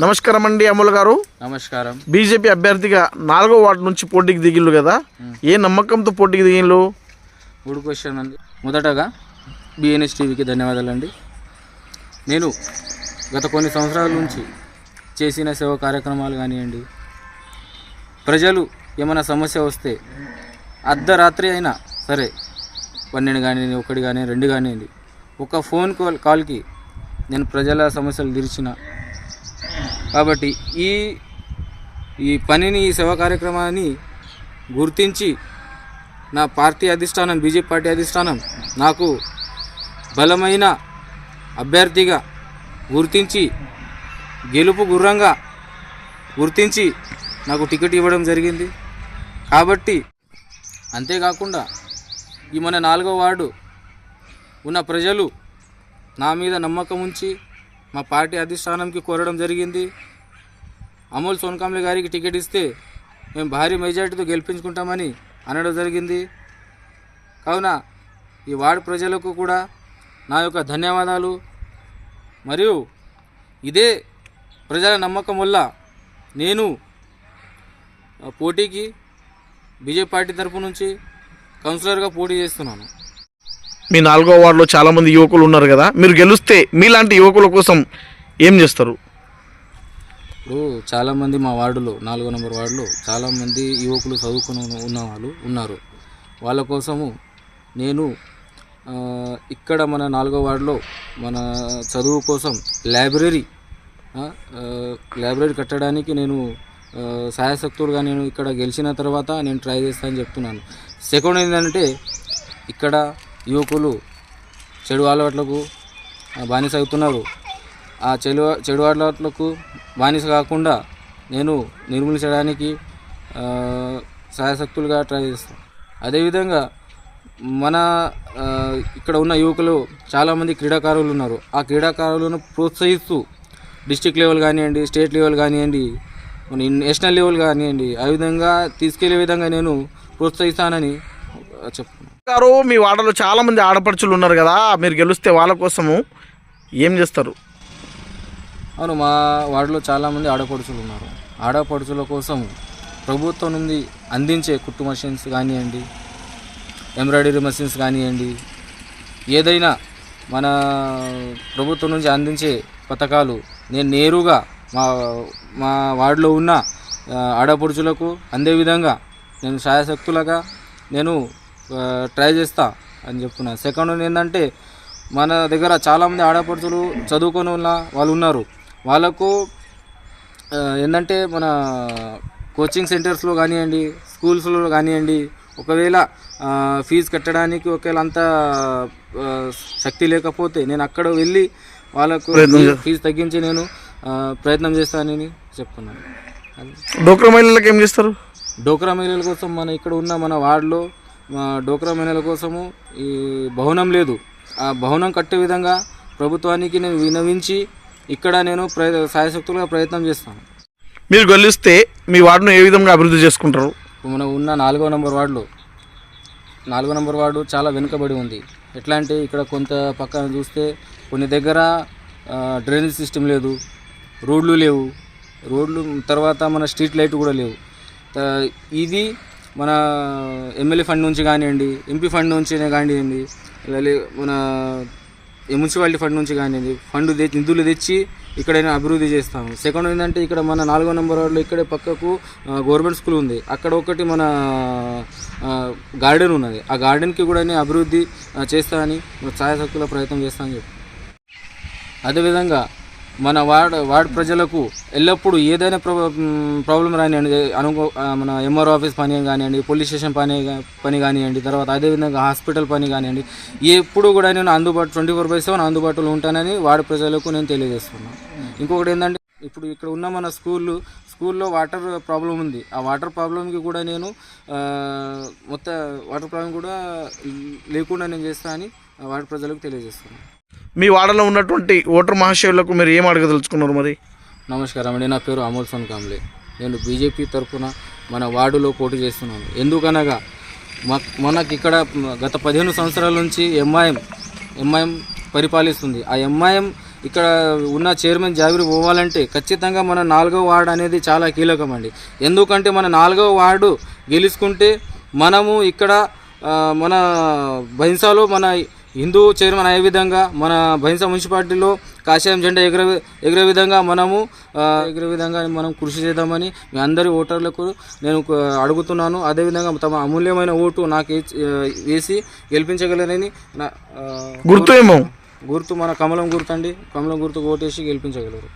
నమస్కారం అండి అమలు గారు. నమస్కారం. బీజేపీ అభ్యర్థిగా నాలుగో వార్డు నుంచి పోటీకి దిగిళ్ళు కదా? ఏ నమ్మకంతో పోటీకి దిగిళ్ళు గుడ్ క్వశ్చన్ అండి. మొదటగా బిఎన్ఎస్ టీవీకి ధన్యవాదాలండి. నేను గత కొన్ని సంవత్సరాల నుంచి చేసిన సేవా కార్యక్రమాలు కానివ్వండి ప్రజలు ఏమైనా సమస్య వస్తే అర్ధరాత్రి అయినా సరే పన్నెండు కానివ్వండి ఒకటి కానీ రెండు కానివ్వండి ఒక ఫోన్ కాల్ కాల్కి నేను ప్రజల సమస్యలు తీర్చిన కాబట్టి ఈ ఈ పనిని ఈ సేవా కార్యక్రమాన్ని గుర్తించి నా పార్టీ అధిష్టానం బీజేపీ పార్టీ అధిష్టానం నాకు బలమైన అభ్యర్థిగా గుర్తించి గెలుపు గుర్రంగా గుర్తించి నాకు టికెట్ ఇవ్వడం జరిగింది. కాబట్టి అంతేకాకుండా ఈ మన నాలుగో వార్డు ఉన్న ప్రజలు నా మీద నమ్మకం ఉంచి మా పార్టీ అధిష్టానంకి కోరడం జరిగింది. అమోల్ సోన్కాంబ్లే గారికి టికెట్ ఇస్తే మేము భారీ మెజార్టీతో గెలిపించుకుంటామని అనడం జరిగింది. కావున ఈ వార్డు ప్రజలకు కూడా నా యొక్క ధన్యవాదాలు. మరియు ఇదే ప్రజల నమ్మకం వల్ల నేను పోటీకి బీజేపీ పార్టీ తరపు నుంచి కౌన్సిలర్గా పోటీ చేస్తున్నాను. మీ నాలుగో వార్డులో చాలామంది యువకులు ఉన్నారు కదా మీరు గెలిస్తే మీలాంటి యువకుల కోసం ఏం చేస్తారు? ఇప్పుడు చాలామంది మా వార్డులో నాలుగో నెంబర్ వార్డులో చాలామంది యువకులు చదువుకుని ఉన్న వాళ్ళు ఉన్నారు. వాళ్ళ కోసము నేను ఇక్కడ మన నాలుగో వార్డులో మన చదువు కోసం లైబ్రరీ లైబ్రరీ కట్టడానికి నేను సాయశక్తుడుగా సాయశక్తులుగా నేను ఇక్కడ గెలిచిన తర్వాత నేను ట్రై చేస్తానని చెప్తున్నాను. సెకండ్ ఏంటంటే ఇక్కడ యువకులు చెడు అలవాట్లకు బానిస అవుతున్నారు. ఆ చెడు చెడు అలవాట్లకు బానిస కాకుండా నేను నిర్మూలించడానికి సహాయశక్తులుగా ట్రై చేస్తాను. అదేవిధంగా మన ఇక్కడ ఉన్న యువకులు చాలామంది క్రీడాకారులు ఉన్నారు. ఆ క్రీడాకారులను ప్రోత్సహిస్తూ డిస్టిక్ లెవెల్ కానివ్వండి స్టేట్ లెవెల్ కానివ్వండి మన నేషనల్ లెవెల్ కానివ్వండి ఆ విధంగా తీసుకెళ్ళే విధంగా నేను ప్రోత్సహిస్తానని చెప్తున్నాను గారు మీ వాడలో చాలా మంది ఆడపడుచులు ఉన్నారు కదా మీరు గెలిస్తే వాళ్ళ కోసము ఏం చేస్తారు? అవును మా వాడలో చాలామంది ఆడపడుచులు ఉన్నారు. ఆడపడుచుల కోసం ప్రభుత్వం నుండి అందించే కుట్టు మషిన్స్ కానివ్వండి ఎంబ్రాయిడరీ మషిన్స్ కానివ్వండి ఏదైనా మన ప్రభుత్వం నుంచి అందించే పథకాలు నేను నేరుగా మా మా వార్డులో ఉన్న ఆడపడుచులకు అందే విధంగా నేను సాయశక్తులుగా నేను ట్రై చేస్తా అని చెప్తున్నాను సెకండ్ ఏంటంటే మన దగ్గర చాలామంది ఆడపడుచులు చదువుకొని ఉన్న వాళ్ళు ఉన్నారు. వాళ్ళకు ఏంటంటే మన కోచింగ్ సెంటర్స్లో కానివ్వండి స్కూల్స్లో కానివ్వండి ఒకవేళ ఫీజు కట్టడానికి ఒకవేళ అంత శక్తి లేకపోతే నేను అక్కడ వెళ్ళి వాళ్ళకు ఫీజు తగ్గించి నేను ప్రయత్నం చేస్తానని చెప్తున్నాను. డోక్రా మహిళలకు ఏం చేస్తారు? డోక్రా మహిళల కోసం మన ఇక్కడ ఉన్న మన వార్డులో డోక్రా మహిళల కోసము ఈ భవనం లేదు. ఆ భవనం కట్టే విధంగా ప్రభుత్వానికి నేను వినవించి ఇక్కడ నేను ప్రయ సాయశక్తులుగా ప్రయత్నం చేస్తాను. మీరు గెలిస్తే మీ వార్డును ఏ విధంగా అభివృద్ధి చేసుకుంటారు? మనం ఉన్న నాలుగో నెంబర్ వార్డులో నాలుగో నెంబర్ వార్డు చాలా వెనుకబడి ఉంది. ఎట్లా అంటే ఇక్కడ కొంత పక్కన చూస్తే కొన్ని దగ్గర డ్రైనేజ్ సిస్టమ్ లేదు రోడ్లు లేవు. రోడ్లు తర్వాత మన స్ట్రీట్ లైట్ కూడా లేవు. ఇది మన ఎమ్మెల్యే ఫండ్ నుంచి కానివ్వండి ఎంపీ ఫండ్ నుంచి కానివ్వండి మన మున్సిపాలిటీ ఫండ్ నుంచి కానివ్వండి ఫండ్ తెచ్చి నిధులు తెచ్చి ఇక్కడైనా అభివృద్ధి చేస్తాము. సెకండ్ ఏంటంటే ఇక్కడ మన నాలుగో నెంబర్ వార్డులో ఇక్కడే పక్కకు గవర్నమెంట్ స్కూల్ ఉంది. అక్కడ ఒకటి మన గార్డెన్ ఉన్నది. ఆ గార్డెన్కి కూడా అభివృద్ధి ఆ, మన ఛాయాశక్తుల ప్రయత్నం చేస్తానని చెప్పి. అదేవిధంగా మన వార్డ్ వార్డ్ ప్రజలకు ఎల్లప్పుడూ ఏదైనా ప్రాబ్లం రానివ్వండి అనుకో మన ఎంఆర్ ఆఫీస్ పని కానివ్వండి పోలీస్ స్టేషన్ పని పని కానివ్వండి తర్వాత అదేవిధంగా హాస్పిటల్ పని కానివ్వండి ఎప్పుడు కూడా నేను అందుబాటు ట్వంటీ ఫోర్ బై సెవెన్ అందుబాటులో ఉంటానని వార్డ్ ప్రజలకు నేను తెలియజేస్తున్నాను ఇంకొకటి ఏంటంటే ఇప్పుడు ఇక్కడ ఉన్న మన స్కూళ్ళు స్కూల్లో వాటర్ ప్రాబ్లం ఉంది. ఆ వాటర్ ప్రాబ్లంకి కూడా నేను మొత్తం వాటర్ ప్రాబ్లం కూడా లేకుండా నేను చేస్తా అని వార్డ్ ప్రజలకు తెలియజేస్తున్నాను మీ వాడలో ఉన్నటువంటి ఓటర్ మహాశయులకు మీరు ఏం అడగదలుచుకున్నారు మరి? నమస్కారం అండి నా పేరు అమోల్ సోన్ కాంబ్లే నేను బీజేపీ తరఫున మన వార్డులో పోటీ చేస్తున్నాను. ఎందుకనగా మనకి ఇక్కడ గత పదిహేను సంవత్సరాల నుంచి ఎంఐఎం ఎంఐఎం పరిపాలిస్తుంది. ఆ ఎంఐఎం ఇక్కడ ఉన్న చైర్మన్ జాగిరి పోవాలంటే ఖచ్చితంగా మన నాలుగో వార్డు అనేది చాలా కీలకం అండి. ఎందుకంటే మన నాలుగో వార్డు గెలుచుకుంటే మనము ఇక్కడ మన బహింసాలో మన హిందూ చైర్మన్ అయ్యే విధంగా మన బైన్సా మున్సిపాలిటీలో కాషాయం జెండా ఎగరే ఎగిరే విధంగా మనము ఎగిరే విధంగా మనం కృషి చేద్దామని మీ అందరి ఓటర్లకు నేను అడుగుతున్నాను. అదేవిధంగా తమ అమూల్యమైన ఓటు నాకు వేసి గెలిపించగలరని గుర్తు ఏమో. గుర్తు మన కమలం గుర్తు అండి కమలం గుర్తు ఓటేసి గెలిపించగలరు.